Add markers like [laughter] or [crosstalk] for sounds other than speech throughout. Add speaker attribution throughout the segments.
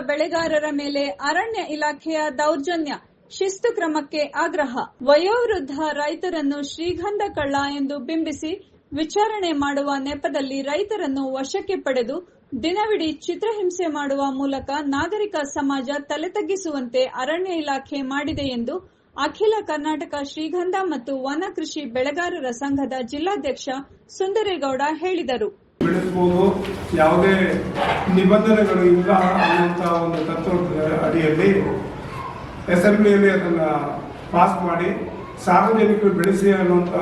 Speaker 1: ಬೆಳೆಗಾರರ ಮೇಲೆ ಅರಣ್ಯ ಇಲಾಖೆಯ ದೌರ್ಜನ್ಯ, ಶಿಸ್ತು ಕ್ರಮಕ್ಕೆ ಆಗ್ರಹ. ವಯೋವೃದ್ಧ ರೈತರನ್ನು ಶ್ರೀಗಂಧ ಕಳ್ಳ ಎಂದು ಬಿಂಬಿಸಿ ವಿಚಾರಣೆ ಮಾಡುವ ನೆಪದಲ್ಲಿ ರೈತರನ್ನು ವಶಕ್ಕೆ ಪಡೆದು ದಿನವಿಡೀ ಚಿತ್ರಹಿಂಸೆ ಮಾಡುವ ಮೂಲಕ ನಾಗರಿಕ ಸಮಾಜ ತಲೆತಗ್ಗಿಸುವಂತೆ ಅರಣ್ಯ ಇಲಾಖೆ ಮಾಡಿದೆ ಎಂದು ಅಖಿಲ ಕರ್ನಾಟಕ ಶ್ರೀಗಂಧ ಮತ್ತು ವನ ಕೃಷಿ ಬೆಳೆಗಾರರ ಸಂಘದ ಜಿಲ್ಲಾಧ್ಯಕ್ಷ ಸುಂದರೇಗೌಡ ಹೇಳಿದರು.
Speaker 2: ಬೆಳೆಸಬಹುದು ಯಾವುದೇ ನಿಬಂಧನೆಗಳು ಇಲ್ಲ ಅನ್ನುವಂಥ ಒಂದು ತತ್ವದ ಅಡಿಯಲ್ಲಿ ಅಸೆಂಬ್ಲಿಯಲ್ಲಿ ಅದನ್ನು ಪಾಸ್ ಮಾಡಿ ಸಾರ್ವಜನಿಕರು ಬೆಳೆಸಿ ಅನ್ನುವಂಥ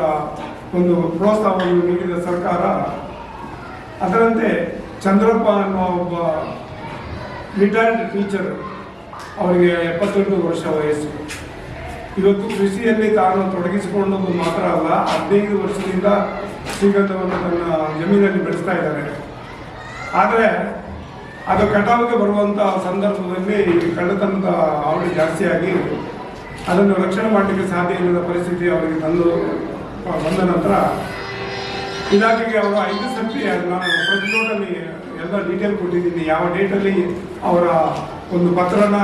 Speaker 2: ಒಂದು ಪ್ರೋತ್ಸಾಹವನ್ನು ನೀಡಿದ ಸರ್ಕಾರ. ಅದರಂತೆ ಚಂದ್ರಪ್ಪ ಅನ್ನುವ ಒಬ್ಬ ರಿಟೈರ್ಡ್ ಟೀಚರ್ ಅವರಿಗೆ ಎಪ್ಪತ್ತೊಂದು ವರ್ಷ ವಯಸ್ಸು. ಇವತ್ತು ಕೃಷಿಯಲ್ಲಿ ತಾನು ತೊಡಗಿಸಿಕೊಂಡದ್ದು ಮಾತ್ರ ಅಲ್ಲ, ಹದಿನೈದು ವರ್ಷದಿಂದ ಶ್ರೀಗಂಧವನ್ನು ತನ್ನ ಜಮೀನಲ್ಲಿ ಬೆಳೆಸ್ತಾ ಇದ್ದಾರೆ ಆದರೆ ಅದು ಕಟಾವಿಗೆ ಬರುವಂಥ ಸಂದರ್ಭದಲ್ಲಿ ಕಳ್ಳತನದ ಅವಳಿ ಜಾಸ್ತಿಯಾಗಿ ಅದನ್ನು ರಕ್ಷಣೆ ಮಾಡಲಿಕ್ಕೆ ಸಾಧ್ಯ ಇಲ್ಲದ ಪರಿಸ್ಥಿತಿ ಅವರಿಗೆ ತಂದು, ಬಂದ ನಂತರ ಇಲಾಖೆಗೆ ಅವರು ಐದು ಸರ್ತಿ ನಾನು ಪ್ರತಿ ನೋಟಲ್ಲಿ ಎಲ್ಲ ಡೀಟೇಲ್ ಕೊಟ್ಟಿದ್ದೀನಿ. ಯಾವ ಡೇಟಲ್ಲಿ ಅವರ ಒಂದು ಪತ್ರನ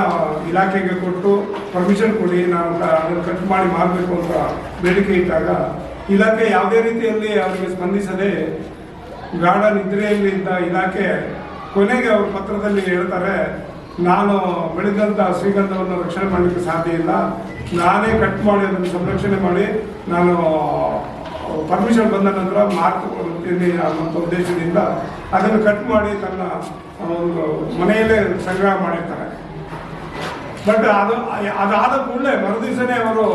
Speaker 2: ಇಲಾಖೆಗೆ ಕೊಟ್ಟು ಪರ್ಮಿಷನ್ ಕೊಡಿ, ನಾನು ಅದನ್ನು ಕಟ್ ಮಾಡಿ ಮಾಡಬೇಕು ಅಂತ ಬೇಡಿಕೆ ಇಟ್ಟಾಗ ಇಲಾಖೆ ಯಾವುದೇ ರೀತಿಯಲ್ಲಿ ಅವರಿಗೆ ಸ್ಪಂದಿಸದೆ ಗಾಢ ನಿದ್ರೆಯಲ್ಲಿದ್ದ ಇಲಾಖೆ ಕೊನೆಗೆ ಅವರು ಪತ್ರದಲ್ಲಿ ಹೇಳ್ತಾರೆ, ನಾನು ಬೆಳೆದಂಥ ಶ್ರೀಗಂಧವನ್ನು ರಕ್ಷಣೆ ಮಾಡಲಿಕ್ಕೆ ಸಾಧ್ಯ ಇಲ್ಲ. ನಾನೇ ಕಟ್ ಮಾಡಿ ಅದನ್ನು ಸಂರಕ್ಷಣೆ ಮಾಡಿ, ನಾನು ಪರ್ಮಿಷನ್ ಬಂದ ನಂತರ ಮಾರ್ಕ್ ಅನ್ನುವಂಥ ಉದ್ದೇಶದಿಂದ ಅದನ್ನು ಕಟ್ ಮಾಡಿ ತನ್ನ ಒಂದು ಮನೆಯಲ್ಲೇ ಸಂಗ್ರಹ ಮಾಡಿರ್ತಾರೆ. ಬಟ್ ಅದು, ಅದಾದ ಕೂಡಲೇ ಮರುದಿವಸನೇ ಅವರು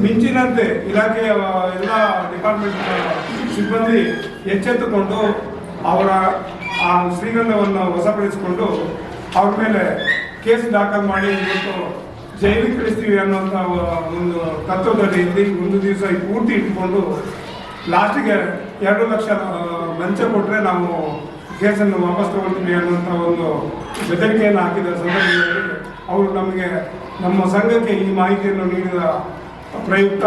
Speaker 2: ಮಿಂಚಿನಂತೆ ಇಲಾಖೆಯ ಎಲ್ಲ ಡಿಪಾರ್ಟ್ಮೆಂಟ್ ಸಿಬ್ಬಂದಿ ಎಚ್ಚೆತ್ತುಕೊಂಡು ಅವರ, ಆ, ಶ್ರೀಗಂಧವನ್ನು ವಶಪಡಿಸಿಕೊಂಡು ಅವ್ರ ಮೇಲೆ ಕೇಸ್ ದಾಖಲು ಮಾಡಿ ಇವತ್ತು ಜೈಲಿಗೆ ಕಳಿಸ್ತೀವಿ ಅನ್ನೋಂಥ ಒಂದು ತತ್ವದಲ್ಲಿ ಇಲ್ಲಿ ಒಂದು ದಿವಸ ಪೂರ್ತಿ ಇಟ್ಕೊಂಡು ಲಾಸ್ಟಿಗೆ ಎರಡು ಲಕ್ಷ ಲಂಚ ಕೊಟ್ಟರೆ ನಾವು ಕೇಸನ್ನು ವಾಪಸ್ ತಗೊಳ್ತೀವಿ ಅನ್ನೋಂಥ ಒಂದು ಬೆದರಿಕೆಯನ್ನು ಹಾಕಿದ ಸಂದರ್ಭದಲ್ಲಿ ಅವರು ನಮಗೆ, ನಮ್ಮ ಸಂಘಕ್ಕೆ ಈ ಮಾಹಿತಿಯನ್ನು ನೀಡಿದ ಪ್ರಯುಕ್ತ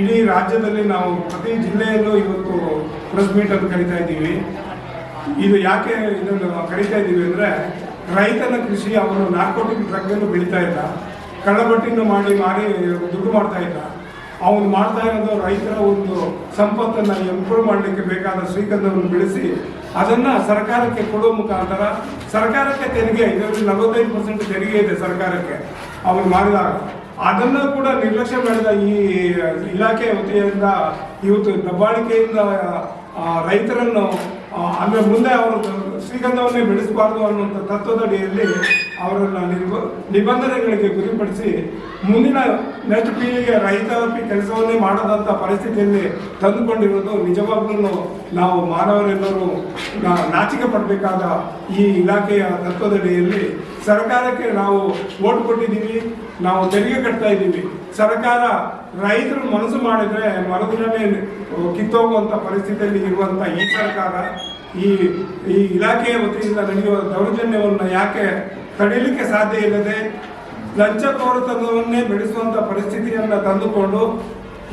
Speaker 2: ಇಡೀ ರಾಜ್ಯದಲ್ಲಿ ನಾವು ಪ್ರತಿ ಜಿಲ್ಲೆಯಲ್ಲೂ ಇವತ್ತು ಪ್ರೆಸ್ ಮೀಟನ್ನು ಕರಿತಾ ಇದ್ದೀವಿ. ಇದು ಯಾಕೆ ಇದನ್ನು ಕರಿತಾ ಇದ್ದೀವಿ ಅಂದರೆ, ರೈತನ ಕೃಷಿ ಅವನು ನಾರ್ಕೋಟಿಕ್ ಡ್ರಗ್ಗನ್ನು ಬೆಳೀತಾ ಇಲ್ಲ. ಕಳ್ಳಬಟ್ಟಿನ ಮಾಡಿ, ಮಾರಿ, ದುಡ್ಡು ಮಾಡ್ತಾ ಇಲ್ಲ. ಅವನು ಮಾಡ್ತಾ ಇರೋದು ರೈತರ ಒಂದು ಸಂಪತ್ತನ್ನು ಇಂಪ್ರೂವ್ ಮಾಡಲಿಕ್ಕೆ ಬೇಕಾದ ಶ್ರೀಗಂಧವನ್ನು ಬೆಳೆಸಿ ಅದನ್ನು ಸರ್ಕಾರಕ್ಕೆ ಕೊಡುವ ಮುಖಾಂತರ ಸರ್ಕಾರಕ್ಕೆ ತೆರಿಗೆ, ಇದರಲ್ಲಿ ನಲವತ್ತೈದು ಪರ್ಸೆಂಟ್ ತೆರಿಗೆ ಇದೆ ಸರ್ಕಾರಕ್ಕೆ ಅವನು ಮಾಡಿದಾಗ. ಅದನ್ನು ಕೂಡ ನಿರ್ಲಕ್ಷ್ಯ ಮಾಡಿದ ಈ ಇಲಾಖೆ ವತಿಯಿಂದ ಇವತ್ತು ದಬ್ಬಾಳಿಕೆಯಿಂದ ರೈತರನ್ನು ಅಂದರೆ ಮುಂದೆ ಅವರು ಶ್ರೀಗಂಧವನ್ನೇ ಬೆಳೆಸಬಾರ್ದು ಅನ್ನುವಂಥ ತತ್ವದಡಿಯಲ್ಲಿ ಅವರನ್ನು ನಿಬಂಧನೆಗಳಿಗೆ ಗುರಿಪಡಿಸಿ ಮುಂದಿನ ನೆಕ್ಸ್ಟ್ ಪೀಳಿಗೆ ರೈತಾಪಿ ಕೆಲಸವನ್ನೇ ಮಾಡದಂಥ ಪರಿಸ್ಥಿತಿಯಲ್ಲಿ ತಂದುಕೊಂಡಿರೋದು ನಿಜವಾಗ್ಲೂ ನಾವು ಮಾನವರೆಲ್ಲರೂ ನಾಚಿಕೆ ಪಡಬೇಕಾದ ಈ ಇಲಾಖೆಯ ತತ್ವದಡಿಯಲ್ಲಿ ಸರ್ಕಾರಕ್ಕೆ ನಾವು ಓಟ್ ಕೊಟ್ಟಿದ್ದೀವಿ, ನಾವು ತೆರಿಗೆ ಕಟ್ತಾ ಇದ್ದೀವಿ. ಸರ್ಕಾರ ರೈತರು ಮನಸ್ಸು ಮಾಡಿದರೆ ಮರುದಿನನೇ ಕಿತ್ತೋಗುವಂಥ ಪರಿಸ್ಥಿತಿಯಲ್ಲಿ ಇರುವಂಥ ಈ ಸರ್ಕಾರ, ಈ ಈ ಇಲಾಖೆಯ ವತಿಯಿಂದ ನಡೆಯುವ ದೌರ್ಜನ್ಯವನ್ನು ಯಾಕೆ ತಡೆಯಲಿಕ್ಕೆ ಸಾಧ್ಯ ಇಲ್ಲದೆ ಲಂಚಕೋರತನವನ್ನೇ ಬೆಳೆಸುವಂಥ ಪರಿಸ್ಥಿತಿಯನ್ನು ತಂದುಕೊಂಡು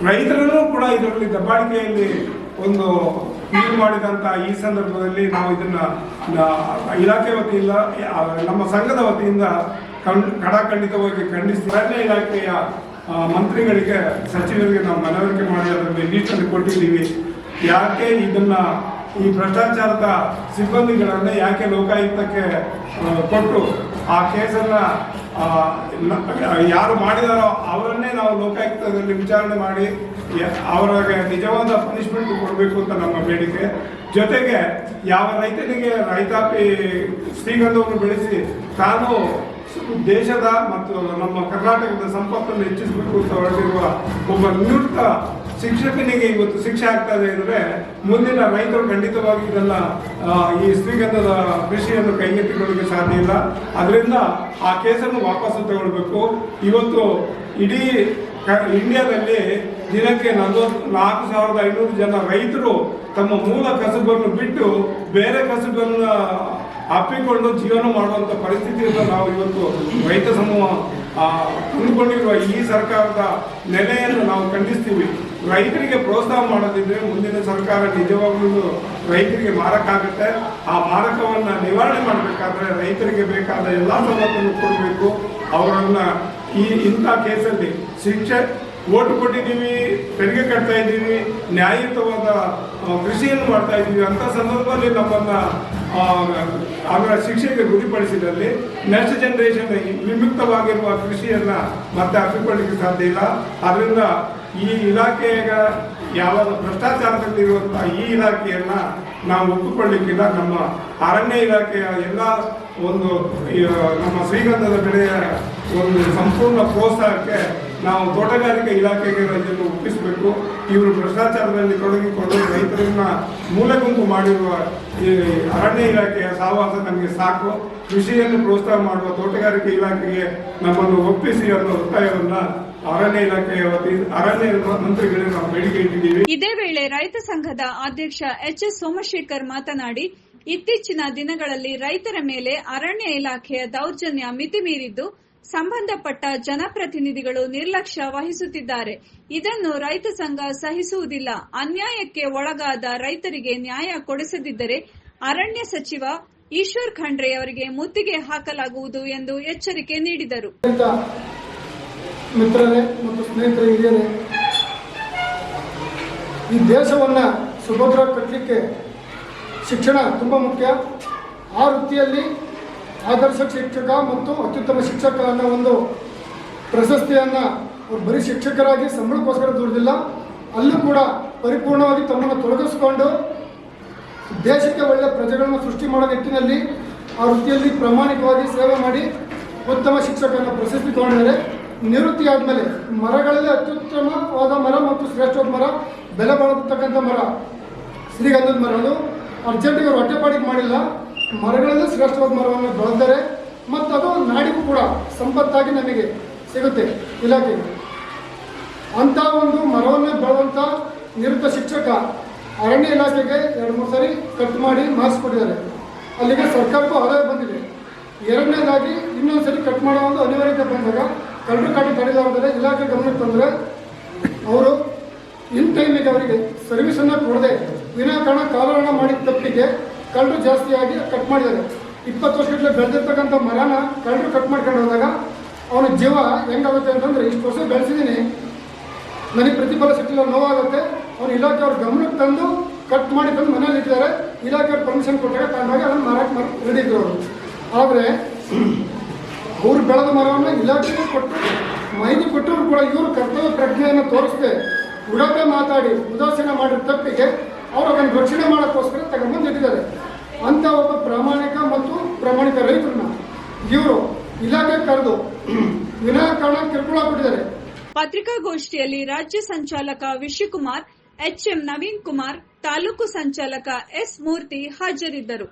Speaker 2: ರೈತರನ್ನು ಕೂಡ ಇದರಲ್ಲಿ ದಬ್ಬಾಳಿಕೆಯಲ್ಲಿ ಒಂದು ಇದು ಮಾಡಿದಂಥ ಈ ಸಂದರ್ಭದಲ್ಲಿ ನಾವು ಇದನ್ನ ಇಲಾಖೆ ವತಿಯಿಂದ ನಮ್ಮ ಸಂಘದ ವತಿಯಿಂದ ಕಡಾಖಂಡಿತವಾಗಿ ಖಂಡಿಸಿ ಅರಣ್ಯ ಇಲಾಖೆಯ ಮಂತ್ರಿಗಳಿಗೆ, ಸಚಿವರಿಗೆ ನಾವು ಮನವರಿಕೆ ಮಾಡಿ ಅದರಲ್ಲಿ ಲೀಸ್ಟಲ್ಲಿ ಕೊಟ್ಟಿದ್ದೀವಿ. ಯಾಕೆ ಇದನ್ನ, ಈ ಭ್ರಷ್ಟಾಚಾರದ ಸಿಬ್ಬಂದಿಗಳನ್ನ ಯಾಕೆ ಲೋಕಾಯುಕ್ತಕ್ಕೆ ಕೊಟ್ಟು ಆ ಕೇಸನ್ನ ಯಾರು ಮಾಡಿದಾರೋ ಅವರನ್ನೇ ನಾವು ಲೋಕಾಯುಕ್ತದಲ್ಲಿ ವಿಚಾರಣೆ ಮಾಡಿ ಅವರಿಗೆ ನಿಜವಾದ ಪನಿಷ್ಮೆಂಟ್ ಕೊಡಬೇಕು ಅಂತ ನಮ್ಮ ಬೇಡಿಕೆ. ಜೊತೆಗೆ ಯಾವ ರೈತನಿಗೆ, ರೈತಾಪಿ ಶ್ರೀಗಂಧವನ್ನು ಬೆಳೆಸಿ ತಾನು ದೇಶದ ಮತ್ತು ನಮ್ಮ ಕರ್ನಾಟಕದ ಸಂಪತ್ತನ್ನು ಹೆಚ್ಚಿಸಬೇಕು ಅಂತ ಹೊರಟಿರುವ ಒಬ್ಬ ನಿವೃತ್ತ ಶಿಕ್ಷಕನಿಗೆ ಇವತ್ತು ಶಿಕ್ಷೆ ಆಗ್ತದೆ ಅಂದರೆ ಮುಂದಿನ ರೈತರು ಖಂಡಿತವಾಗಿ ಇದನ್ನ ಈ ಶ್ರೀಗಂಧದ ಕೃಷಿಯನ್ನು ಕೈಗೆತ್ತಿಕೊಳ್ಳಲಿಕ್ಕೆ ಸಾಧ್ಯ ಇಲ್ಲ. ಅದರಿಂದ ಆ ಕೇಸನ್ನು ವಾಪಸ್ಸು ತಗೊಳ್ಬೇಕು. ಇವತ್ತು ಇಡೀ ಇಂಡಿಯಾದಲ್ಲಿ ದಿನಕ್ಕೆ ನಲವತ್ತು ನಾಲ್ಕು ಸಾವಿರದ ಐನೂರು ಜನ ರೈತರು ತಮ್ಮ ಮೂಲ ಕಸುಬನ್ನು ಬಿಟ್ಟು ಬೇರೆ ಕಸುಬನ್ನು ಅಪ್ಪಿಕೊಂಡು ಜೀವನ ಮಾಡುವಂಥ ಪರಿಸ್ಥಿತಿಯನ್ನು ನಾವು ಇವತ್ತು ರೈತ ಸಮೂಹ ಆ, ತಂದುಕೊಂಡಿರುವ ಈ ಸರ್ಕಾರದ ನೆಲೆಯನ್ನು ನಾವು ಖಂಡಿಸ್ತೀವಿ. ರೈತರಿಗೆ ಪ್ರೋತ್ಸಾಹ ಮಾಡೋದಿದ್ರೆ ಮುಂದಿನ ಸರ್ಕಾರ ನಿಜವಾಗ್ಲೂ ರೈತರಿಗೆ ಮಾರಕ್ಕಾಗುತ್ತೆ. ಆ ಮಾರಕವನ್ನ ನಿವಾರಣೆ ಮಾಡಬೇಕಾದ್ರೆ ರೈತರಿಗೆ ಬೇಕಾದ ಎಲ್ಲಾ ಸವಲತ್ತನ್ನು ಕೊಡಬೇಕು. ಅವರನ್ನ ಈ ಇಂಥ ಕೇಸಲ್ಲಿ ಶಿಕ್ಷೆ, ಓಟು ಕೊಟ್ಟಿದ್ದೀವಿ, ತೆರಿಗೆ ಕಟ್ತಾ ಇದ್ದೀವಿ, ನ್ಯಾಯಯುತವಾದ ಕೃಷಿಯನ್ನು ಮಾಡ್ತಾ ಇದ್ದೀವಿ ಅಂತ ಸಂದರ್ಭದಲ್ಲಿ ನಮ್ಮನ್ನ ಅವರ ಶಿಕ್ಷೆಗೆ ಗುರಿಪಡಿಸಿದಲ್ಲಿ ನೆಕ್ಸ್ಟ್ ಜನರೇಷನ್ ವಿಮುಕ್ತವಾಗಿರುವ ಕೃಷಿಯನ್ನ ಮತ್ತೆ ಅಪ್ಪಿಕೊಳ್ಳಿಕ್ಕೆ ಸಾಧ್ಯ ಇಲ್ಲ. ಅದರಿಂದ ಈ ಇಲಾಖೆಯ ಯಾವ ಭ್ರಷ್ಟಾಚಾರದಲ್ಲಿರುವಂತಹ ಈ ಇಲಾಖೆಯನ್ನ ನಾವು ಒಪ್ಪಿಕೊಳ್ಳಿಕ್ಕಿಲ್ಲ. ನಮ್ಮ ಅರಣ್ಯ ಇಲಾಖೆಯ ಎಲ್ಲ ಒಂದು ನಮ್ಮ ಶ್ರೀಗಂಧದ ಬೆಳೆಯ ಒಂದು ಸಂಪೂರ್ಣ ಪ್ರೋತ್ಸಾಹಕ್ಕೆ ನಾವು ತೋಟಗಾರಿಕೆ ಇಲಾಖೆಗೆ ರೈತರು ಒಪ್ಪಿಸಬೇಕು. ಇವರು ಭ್ರಷ್ಟಾಚಾರದಲ್ಲಿ ತೊಡಗಿಕೊಂಡು ರೈತರನ್ನ ಮೂಲೆಗುಂಪು ಮಾಡಿರುವ ಈ ಅರಣ್ಯ ಇಲಾಖೆಯ ಸಹವಾಸ ನಮಗೆ ಸಾಕು. ಕೃಷಿಯನ್ನು ಪ್ರೋತ್ಸಾಹ ಮಾಡುವ ತೋಟಗಾರಿಕೆ ಇಲಾಖೆಗೆ ನಮ್ಮನ್ನು ಒಪ್ಪಿಸಿ ಅನ್ನೋ ಒತ್ತಾಯವನ್ನ ಅರಣ್ಯ ಇಲಾಖೆಯ ವತಿಯಿಂದ ಅರಣ್ಯ ಮಂತ್ರಿಗಳಿಗೆ ನಾವು ಬೇಡಿಕೆ ಇಟ್ಟಿದ್ದೀವಿ.
Speaker 1: ಇದೇ ವೇಳೆ ರೈತ ಸಂಘದ ಅಧ್ಯಕ್ಷ ಎಚ್ ಎಸ್ ಸೋಮಶೇಖರ್ ಮಾತನಾಡಿ ಇತ್ತೀಚಿನ ದಿನಗಳಲ್ಲಿ ರೈತರ ಮೇಲೆ ಅರಣ್ಯ ಇಲಾಖೆಯ ದೌರ್ಜನ್ಯ ಮಿತಿ ಮೀರಿದ್ದು ಸಂಬಂಧಪಟ್ಟ ಜನಪ್ರತಿನಿಧಿಗಳು ನಿರ್ಲಕ್ಷ್ಯ ವಹಿಸುತ್ತಿದ್ದಾರೆ. ಇದನ್ನು ರೈತ ಸಂಘ ಸಹಿಸುವುದಿಲ್ಲ. ಅನ್ಯಾಯಕ್ಕೆ ಒಳಗಾದ ರೈತರಿಗೆ ನ್ಯಾಯ ಕೊಡಿಸದಿದ್ದರೆ ಅರಣ್ಯ ಸಚಿವ ಈಶ್ವರ್ ಖಂಡ್ರೆ ಅವರಿಗೆ ಮುತ್ತಿಗೆ ಹಾಕಲಾಗುವುದು ಎಂದು ಎಚ್ಚರಿಕೆ ನೀಡಿದರು.
Speaker 3: ಮಿತ್ರರೇ ಮತ್ತು ಸ್ನೇಹಿತರೆ, ಹಿರಿಯರೇ, ಈ ದೇಶವನ್ನು ಸುಭದ್ರ ಕಟ್ಟಲಿಕ್ಕೆ ಶಿಕ್ಷಣ ತುಂಬ ಮುಖ್ಯ. ಆ ವೃತ್ತಿಯಲ್ಲಿ ಆದರ್ಶ ಶಿಕ್ಷಕ ಮತ್ತು ಅತ್ಯುತ್ತಮ ಶಿಕ್ಷಕ ಅನ್ನೋ ಒಂದು ಪ್ರಶಸ್ತಿಯನ್ನು ಅವ್ರು ಬರೀ ಶಿಕ್ಷಕರಾಗಿ ಸಂಬಳಕ್ಕೋಸ್ಕರ ದುಡಿದಿಲ್ಲ. ಅಲ್ಲೂ ಕೂಡ ಪರಿಪೂರ್ಣವಾಗಿ ತಮ್ಮನ್ನು ತೊಡಗಿಸ್ಕೊಂಡು ದೇಶಕ್ಕೆ ಒಳ್ಳೆಯ ಪ್ರಜೆಗಳನ್ನು ಸೃಷ್ಟಿ ಮಾಡೋ ನಿಟ್ಟಿನಲ್ಲಿ ಆ ವೃತ್ತಿಯಲ್ಲಿ ಪ್ರಾಮಾಣಿಕವಾಗಿ ಸೇವೆ ಮಾಡಿ ಉತ್ತಮ ಶಿಕ್ಷಕರನ್ನು ಪ್ರಶಸ್ತಿ ತಗೊಂಡಿದ್ದಾರೆ. ನಿವೃತ್ತಿ ಆದಮೇಲೆ ಮರಗಳಲ್ಲಿ ಅತ್ಯುತ್ತಮವಾದ ಮರ ಮತ್ತು ಶ್ರೇಷ್ಠವಾದ ಮರ, ಬೆಲೆ ಬಾಳತಕ್ಕಂಥ ಮರ, ಶ್ರೀಗಂಧದ ಮರ ಅದು ಅರ್ಜೆಂಟಿಗೆ ಹೊಟ್ಟೆಪಾಡಿಗೆ ಮಾಡಿಲ್ಲ. ಮರಗಳಲ್ಲಿ ಶ್ರೇಷ್ಠವಾದ ಮರವನ್ನು ಬೆಳೆದರೆ ಮತ್ತು ಅದು ನಾಡಿಗೂ ಕೂಡ ಸಂಪತ್ತಾಗಿ ನಮಗೆ ಸಿಗುತ್ತೆ. ಇಲಾಖೆ. ಅಂಥ ಒಂದು ಮರವನ್ನು ಬೆಳೆದಂಥ ನಿವೃತ್ತ ಶಿಕ್ಷಕ ಅರಣ್ಯ ಇಲಾಖೆಗೆ ಎರಡು ಮೂರು ಸಾರಿ ಕಟ್ ಮಾಡಿ ಮಾಡಿಸ್ಕೊಟ್ಟಿದ್ದಾರೆ ಅಲ್ಲಿಗೆ ಸರ್ಕಾರಕ್ಕೂ ಆದಾಯ ಬಂದಿದೆ. ಎರಡನೇದಾಗಿ ಇನ್ನೊಂದು ಸರಿ ಕಟ್ ಮಾಡೋ ಒಂದು ಅನಿವಾರ್ಯತೆ ಬಂದಾಗ ಕಳ್ಳರು ಕಾಟಿ ತಡೆದಾದರೆ ಇಲಾಖೆ ಗಮನಕ್ಕೆ ತಂದರೆ ಅವರು ಇನ್ ಟೈಮಿಗೆ ಅವರಿಗೆ ಸರ್ವಿಸನ್ನು ಕೊಡದೆ ವಿನಾಕಾರಣ ಕಾಲಹರಣ ಮಾಡಿದ ತಪ್ಪಿಗೆ ಕಳ್ಳರು ಜಾಸ್ತಿಯಾಗಿ ಕಟ್ ಮಾಡಿದ್ದಾರೆ. ಇಪ್ಪತ್ತು ವರ್ಷಗಟ್ಟಲೆ ಬೆಳೆದಿರ್ತಕ್ಕಂಥ ಮರನ ಕಳ್ಳರು ಕಟ್ ಮಾಡ್ಕೊಂಡು ಹೋದಾಗ ಅವನ ಜೀವ ಹೆಂಗಾಗುತ್ತೆ ಅಂತಂದ್ರೆ ಇಷ್ಟು ವರ್ಷ ಬೆಳೆಸಿದ್ದೀನಿ. ನನಗೆ ಪ್ರತಿಫಲ ಸಿಕ್ಕಿಲ್ಲ, ನೋವಾಗುತ್ತೆ. ಅವ್ರು ಇಲಾಖೆ ಅವ್ರ ಗಮನಕ್ಕೆ ತಂದು ಕಟ್ ಮಾಡಿ ತಂದು ಮನೇಲಿ ಇಟ್ಟಿದ್ದಾರೆ ಇಲಾಖೆ ಪರ್ಮಿಷನ್ ಕೊಟ್ಟಾಗ ತಾನಾಗಿ ಅದನ್ನು ಮಾರಾಟ ಮಾಡಿ ಅವರು. ಆದರೆ ಅವ್ರು ಬೆಳೆದ ಮರವನ್ನು ಇಲಾಖೆಗೆ ಕೊಟ್ಟು ಮಾಹಿತಿ ಕೊಟ್ಟರು ಕೂಡ ಇವರು ಕರ್ತವ್ಯ ಪ್ರಜ್ಞೆಯನ್ನು ತೋರಿಸದೆ. ಉಡಪೆ ಮಾತಾಡಿ, ಉದಾಸೀನ ಮಾಡಿದ ತಪ್ಪಿಗೆ ಅವರು ಅದನ್ನು ರಕ್ಷಣೆ ಮಾಡೋಕ್ಕೋಸ್ಕರ ತಗೊಂಡ್ಬಂದು ಇಟ್ಟಿದ್ದಾರೆ. ಅಂತ ಒಬ್ಬ ಪ್ರಾಮಾಣಿಕ ಮತ್ತು ಪ್ರಾಮಾಣಿಕ ರೈತರನ್ನ ಇವರು ಇಲಾಖೆ ಕರೆದು [clears throat] ವಿನಾಕಾರಣ ಕಿರುಕುಳ ಕೊಟ್ಟಿದ್ದಾರೆ.
Speaker 1: ಪತ್ರಿಕಾಗೋಷ್ಠಿಯಲ್ಲಿ ರಾಜ್ಯ ಸಂಚಾಲಕ ವಿಶ್ವಕುಮಾರ್, ಎಚ್ಎಂ ನವೀನ್ ಕುಮಾರ್, ತಾಲೂಕು ಸಂಚಾಲಕ ಎಸ್ ಮೂರ್ತಿ ಹಾಜರಿದ್ದರು.